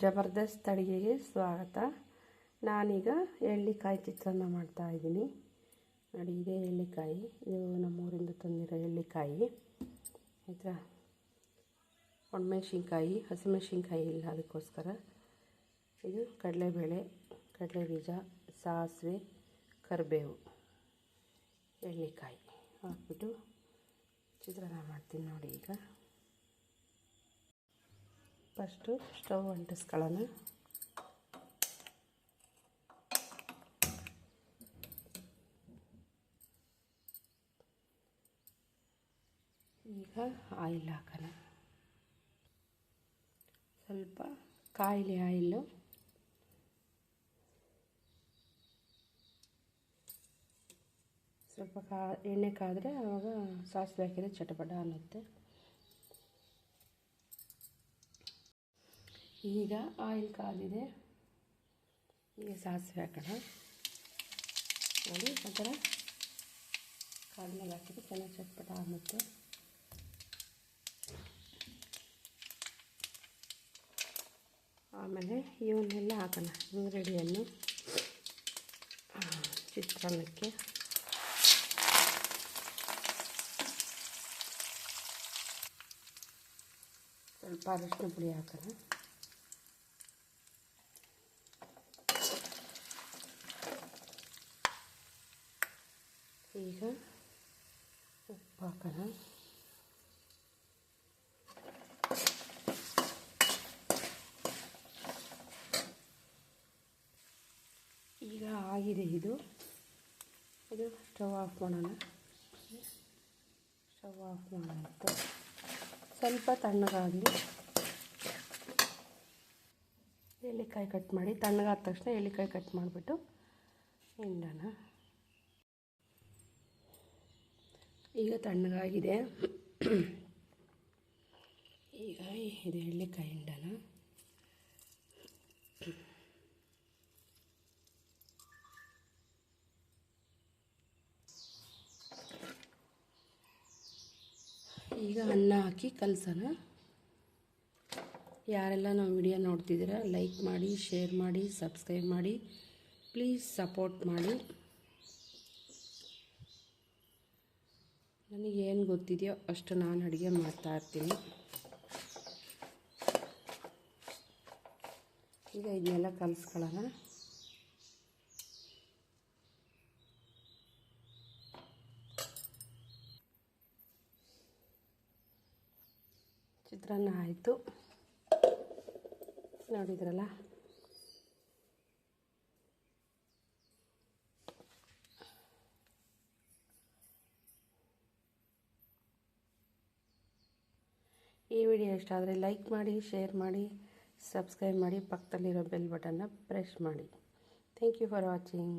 ಜಬರ್ದಸ್ತ್ ಅಡುಗೆಗೆ ಸ್ವಾಗತ. ನಾನೀಗ ಎಳ್ಳಿಕಾಯಿ ಚಿತ್ರಾನ್ನ ಮಾಡ್ತಾ ಇದ್ದೀನಿ. ನೋಡಿ, ಇದೇ ಎಳ್ಳಿಕಾಯಿ. ಇದು ನಮ್ಮೂರಿಂದ ತಂದಿರೋ ಎಳ್ಳಿಕಾಯಿ. ಆಯಿತಾ? ಒಣಮೆಣ್ಸಿನ್ಕಾಯಿ, ಹಸಿಮೆಣ್ಸಿನ್ಕಾಯಿ ಇಲ್ಲ ಅದಕ್ಕೋಸ್ಕರ. ಇದು ಕಡಲೆಬೇಳೆ ಕಡಲೆ ಬೀಜ ಸಾಸಿವೆ, ಕರಿಬೇವು. ಎಳ್ಳಿಕಾಯಿ ಹಾಕ್ಬಿಟ್ಟು ಚಿತ್ರಾನ್ನ ಮಾಡ್ತೀನಿ ನೋಡಿ ಈಗ. ಫಸ್ಟು ಸ್ಟವ್ ಅಂಟಿಸ್ಕೊಳ್ಳೋಣ. ಈಗ ಆಯಿಲ್ ಹಾಕೋಣ. ಸ್ವಲ್ಪ ಕಾಯಿಲೆ ಆಯಿಲು. ಸ್ವಲ್ಪ ಕಾ ಎಣ್ಣೆ ಕಾದರೆ ಆವಾಗ ಸಾಸಿವೆ ಹಾಕಿದರೆ ಚಟಪಟ ಅನ್ನುತ್ತೆ. ಈಗ ಆಯಿಲ್ ಕಾದಿದೆ ಈಗ ಸಾಸಿವೆ ಹಾಕೋಣ. ನೋಡಿ ಆ ಥರ ಕಾದ್ಮೇಲೆ ಹಾಕಿದ್ರೆ ಚೆನ್ನಾಗಿ ಚಟ್ಪಟ ಆಗುತ್ತೆ. ಆಮೇಲೆ ಇವನ್ನೆಲ್ಲ ಹಾಕೋಣ ಇಂಗ್ರೀಡಿಯನ್ನು ಚಿತ್ರಾನ್ನಕ್ಕೆ. ಸ್ವಲ್ಪ ಅರಿಶಿನ ಪುಡಿ ಹಾಕೋಣ. ಈಗ ಉಪ್ಪು ಹಾಕೋಣ ಈಗ ಆಗಿದೆ ಇದು. ಇದು ಸ್ಟವ್ ಆಫ್ ಮಾಡೋಣ. ಸ್ಟವ್ ಆಫ್ ಮಾಡೋಣ ಸ್ವಲ್ಪ ತಣ್ಣಗಾಗಲಿ. ಎಳ್ಳಿಕಾಯಿ ಕಟ್ ಮಾಡಿ ತಣ್ಣಗಾದ ತಕ್ಷಣ ಎಳ್ಳಿಕಾಯಿ ಕಟ್ ಮಾಡಿಬಿಟ್ಟು ಹಿಂಡೋಣ. ಈಗ ತಣ್ಣಗಾಗಿದೆ. ಈಗ ಇದು ಎಳ್ಳಿಕಾಯಿ ಹಿಂಡೋಣ ಈಗ ಅನ್ನ ಹಾಕಿ ಕಲಸೋಣ. ಯಾರೆಲ್ಲ ನಾವು ವಿಡಿಯೋ ನೋಡ್ತಿದ್ದೀರಾ ಲೈಕ್ ಮಾಡಿ ಶೇರ್ ಮಾಡಿ ಸಬ್ಸ್ಕ್ರೈಬ್ ಮಾಡಿ ಪ್ಲೀಸ್ ಸಪೋರ್ಟ್ ಮಾಡಿ. ನನಗೆ ಏನು ಗೊತ್ತಿದೆಯೋ ಅಷ್ಟು ನಾನು ಅಡುಗೆ ಮಾಡ್ತಾಯಿರ್ತೀನಿ ಈಗ ಇದನ್ನೆಲ್ಲ ಕಲಿಸ್ಕೊಳ್ಳೋಣ. ಚಿತ್ರಾನ್ನ ಆಯಿತು. ನೋಡಿದ್ರಲ್ಲ? ಈ ವಿಡಿಯೋ ಇಷ್ಟ ಆದರೆ ಲೈಕ್ ಮಾಡಿ, ಶೇರ್ ಮಾಡಿ, ಸಬ್ಸ್ಕ್ರೈಬ್ ಮಾಡಿ, ಪಕ್ಕದಲ್ಲಿರೋ ಬೆಲ್ ಬಟನ್ನ ಪ್ರೆಸ್ ಮಾಡಿ. Thank you for watching